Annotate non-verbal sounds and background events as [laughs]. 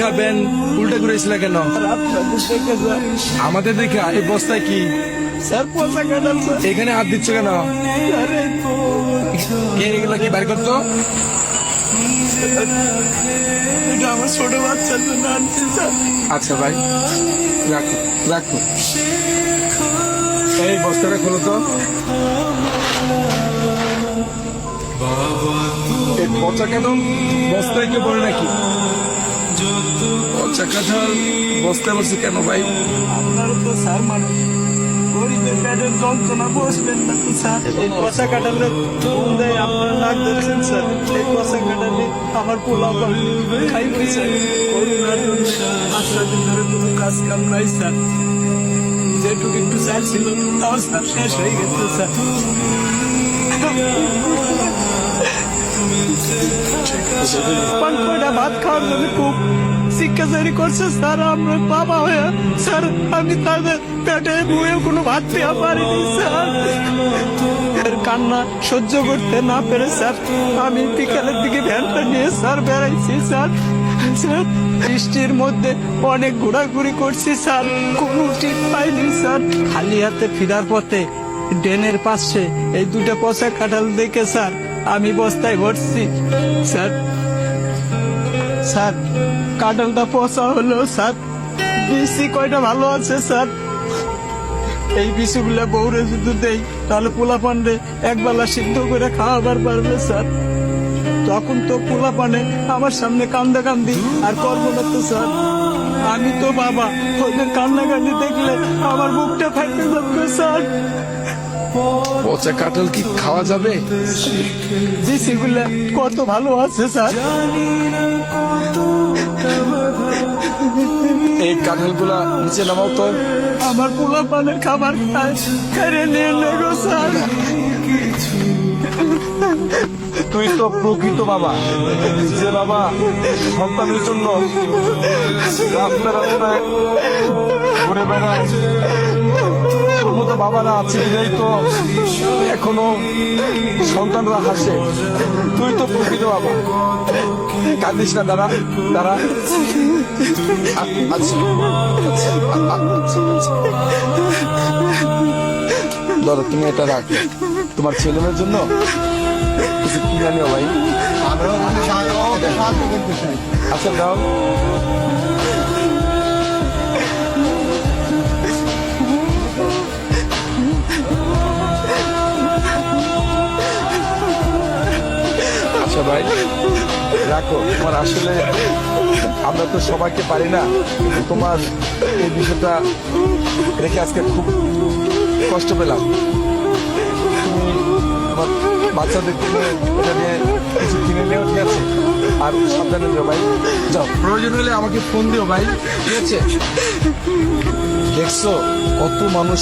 খাবেন উল্টা ঘুরেছিল কেন? আমাদের দেখা, এই বস্তায় কি? এখানে হাত দিচ্ছ কেন? এগুলো কি বাইর করতো? আমার ছোট আচ্ছা ভাই, রাখো রাখো। এই বস্তাটা খোলো তো। এই পচা কাঁঠাল বস্তায় কে পড়ে নাকি? পচা কাঁঠাল বস্তায় বসে কেন ভাই? আপনার তো স্যার মানে গরিবের পেটের যন্ত্রণা বসবেন না তো স্যার। এই কষা কাটালে ফোন দেয় আপনারা নাক ধরছেন স্যার? এই কষা কাটালে আমার পোলা খাইবে স্যার। করোনার জন্য পাঁচটা দিন ধরে কোনো কাজ কাম নাই স্যার। যেটুকু একটু স্যার ছিল তাও স্যার শেষ হয়ে গেছে স্যার। [laughs] পান কয়টা ভাত খাওয়ার খুব শিক্ষাচারী করছে, স্যার, আমরা বাবা হয়ে, স্যার, আমি তাদের পেটে বয়ে কোনো ভাত দেওয়া পারিনি, স্যার। কান্না সহ্য করতে না পেরে, স্যার, আমি বিকালের দিকে ভ্যানটা নিয়ে, স্যার, বেড়াইছি, স্যার। স্যার, বৃষ্টির মধ্যে অনেক ঘোরাঘুরি করছি, স্যার। কোনো ঠিক পাইনি, স্যার। খালি হাতে ফিরার পথে ড্রেনের পাশে এই দুটো পচা কাঁঠাল দেখে, স্যার আমি বস্তায় ভরছি। স্যার স্যার, কাঁঠালটা পচা হলো, স্যার। বিসি কয়টা ভালো আছে, স্যার? এই বিসিগুলা বউরে যদি দেই, তাহলে পোলা পান্ডে একবেলা সিদ্ধ করে খাওয়াবার পারবে, স্যার। তখন তো পোলা পানে আমার সামনে কান্দা কান্দি আর করব না তো স্যার। আমি তো বাবা ওদের কান্নাকান্দি দেখলে আমার বুকটা ফাইতে যাবে, স্যার। পচা কাঁঠাল কি খাওয়া যাবে? বিসিগুলা কত ভালো আছে স্যার। এই কাঁঠালগুলা নিচে নামাও তো। আমার পোলা পানের খাবার খায়। স্যার। তুই তো প্রকৃত বাবা। যে বাবা সন্তানের জন্য। রাস্তা রাস্তায় ঘুরে বেড়ায়। মতো বাবারা আছে বিধাই তো এখনও সন্তানরা হাসে। তুই তো প্রকৃত বাবা। কাঁদিস না দাঁড়া দাঁড়া। আচ্ছা, আচ্ছা। ধরো তুমি এটা রাখো। তোমার ছেলে মেয়ের জন্য কিছু কিনে নিও ভাই। আচ্ছা দাও। ভাই রাখো, তোমার আসলে আমরা তো সবাইকে পারি না তোমার এই বিষয়টা রেখে আজকে খুব কষ্ট পেলাম। বাচ্চাদের কিনে, এটা নিয়ে কিছু কিনে ঠিক আছে? আর সাবধানে দিও ভাই। যাও। প্রয়োজন হলে আমাকে ফোন দিও ভাই। ঠিক আছে? দেখছ, কত মানুষ